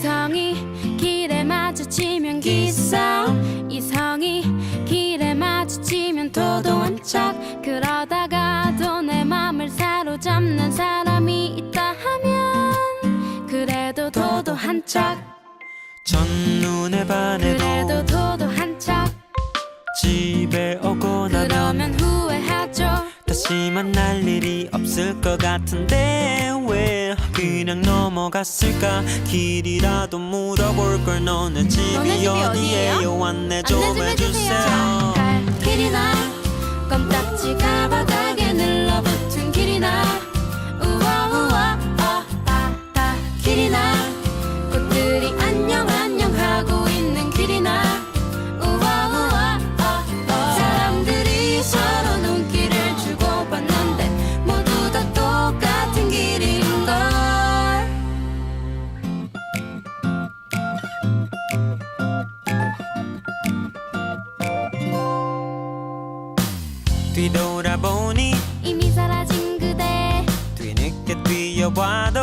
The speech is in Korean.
동성이 길에 마주치면 기싸움. 이성이 길에 마주치면 도도한 척. 그러다가도 내 맘을 사로잡는 사람이 있다 하면 그래도 도도한 척. 첫눈에 반해도 그래도 없을 것 같은데 왜 그냥 넘어갔을까? 길이라도 물어볼 걸 너네 집이, 어디예요? 어디예요? 안내 좀 안내 좀 해주세요. 해주세요 뒤돌아보니 이미 사라진 그대. 뒤늦게 뛰어봐도